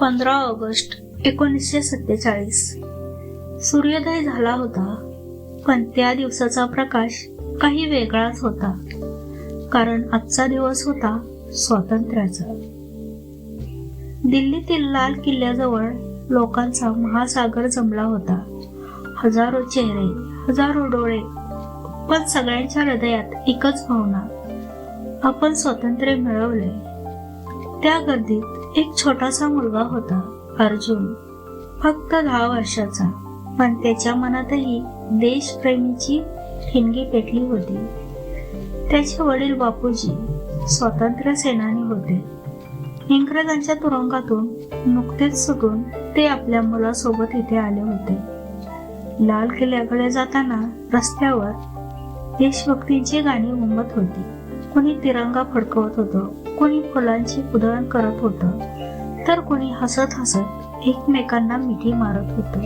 पंधरा ऑगस्ट एकोणीसशे सत्तेचाळीस. सूर्योदय झाला होता पण त्या दिवसाचा प्रकाश काही वेगळाच होता कारण आजचा दिवस होता स्वातंत्र्याचा. दिल्लीतील लाल किल्ल्याजवळ लोकांचा महासागर जमला होता. हजारो चेहरे हजारो डोळे पण सगळ्यांच्या हृदयात एकच भावना आपण स्वातंत्र्य मिळवले. त्या गर्दीत एक छोटासा मुलगा होता अर्जुन. फक्त दहा वर्षाचा पण त्याच्या मनातही देशप्रेमीची ठिणगी पेटली होती. त्याचे वडील बापूजी स्वातंत्र्य सेनानी होते. इंग्रजांच्या तुरुंगातून नुकतेच सुटून ते आपल्या मुलासोबत इथे आले होते. लाल किल्ल्याकडे जाताना रस्त्यावर देशभक्तींची गाणी उमत होती. कोणी तिरंगा फडकवत होतं कोणी फुलांची उधळण करत होतं तर कोणी हसत हसत एकमेकांना मिठी मारत होतं.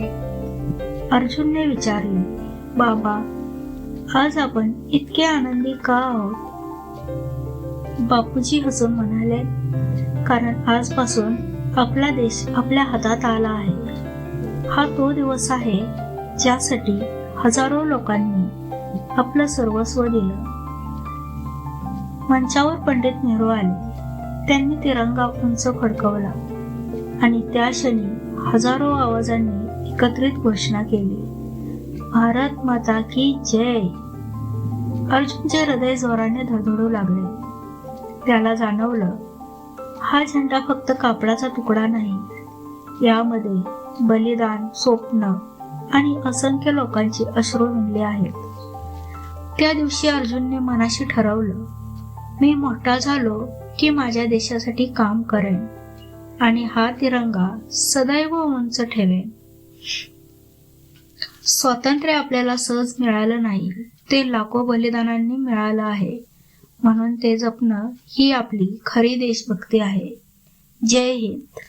अर्जुनने विचारले बाबा आज आपण इतके आनंदी का आहोत? बापूजी हसून म्हणाले कारण आजपासून आपला देश आपल्या हातात आला आहे. हा तो दिवस आहे ज्यासाठी हजारो लोकांनी आपलं सर्वस्व दिलं. मंचावर पंडित नेहरू आले. त्यांनी तिरंगा उंच फडकवला आणि त्या क्षणी हजारो आवाजांनी एकत्रित घोषणा केली. भारत माता की जय! अर्जुनचे हृदय जोराने धडधडू लागले. त्याला जाणवलं हा झेंडा फक्त कापडाचा तुकडा नाही यामध्ये बलिदान स्वप्न आणि असंख्य लोकांची अश्रू विणले आहेत. त्या दिवशी अर्जुनने मनाशी ठरवलं मी मोठा झालो की माझ्या देशासाठी काम करेन आणि हा तिरंगा सदैव उंच ठेवेन. स्वातंत्र्य आपल्याला सहज मिळालं नाही ते लाखो बलिदानांनी मिळालं आहे. म्हणून ते जपणं ही आपली खरी देशभक्ती आहे. जय हिंद.